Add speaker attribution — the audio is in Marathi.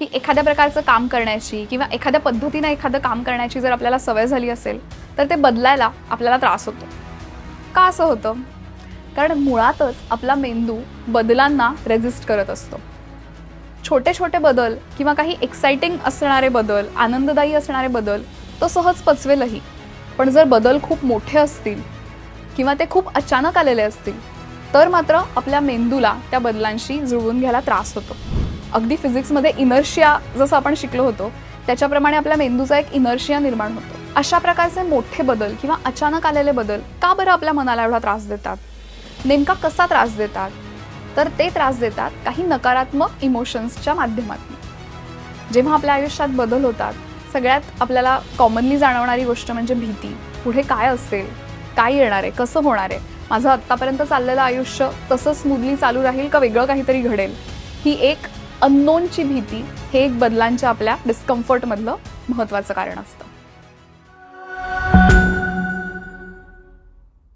Speaker 1: की एखाद्या प्रकारचं काम करण्याची किंवा एखाद्या पद्धतीनं एखादं काम करण्याची जर आपल्याला सवय झाली असेल तर ते बदलायला आपल्याला त्रास होतो. का असं होतं? कारण मुळातच आपला मेंदू बदलांना रेजिस्ट करत असतो. छोटे छोटे बदल किंवा काही एक्साइटिंग असणारे बदल आनंददायी असणारे बदल तो सहज पचवेलही. पण जर बदल खूप मोठे असतील किंवा ते खूप अचानक आलेले असतील तर मात्र आपल्या मेंदूला त्या बदलांशी जुळवून घ्यायला त्रास होतो. अगदी फिजिक्समध्ये इनर्शिया जसं आपण शिकलो होतो त्याच्याप्रमाणे आपल्या मेंदूचा एक इनर्शिया निर्माण होतो. अशा प्रकारचे मोठे बदल किंवा अचानक आलेले बदल का बरं आपल्या मनाला एवढा त्रास देतात? नेमका कसा त्रास देतात? तर ते त्रास देतात काही नकारात्मक इमोशन्सच्या माध्यमातून. जेव्हा आपल्या आयुष्यात बदल होतात सगळ्यात आपल्याला कॉमनली जाणवणारी गोष्ट म्हणजे भीती. पुढे काय असेल? काय येणार आहे? कसं होणार आहे? माझं आत्तापर्यंत चाललेलं आयुष्य तसं स्मूदली चालू राहील का? वेगळं काहीतरी घडेल. ही एक अननोनची भीती हे एक बदलांच्या आपल्या डिस्कम्फर्टमधलं महत्त्वाचं कारण असतं.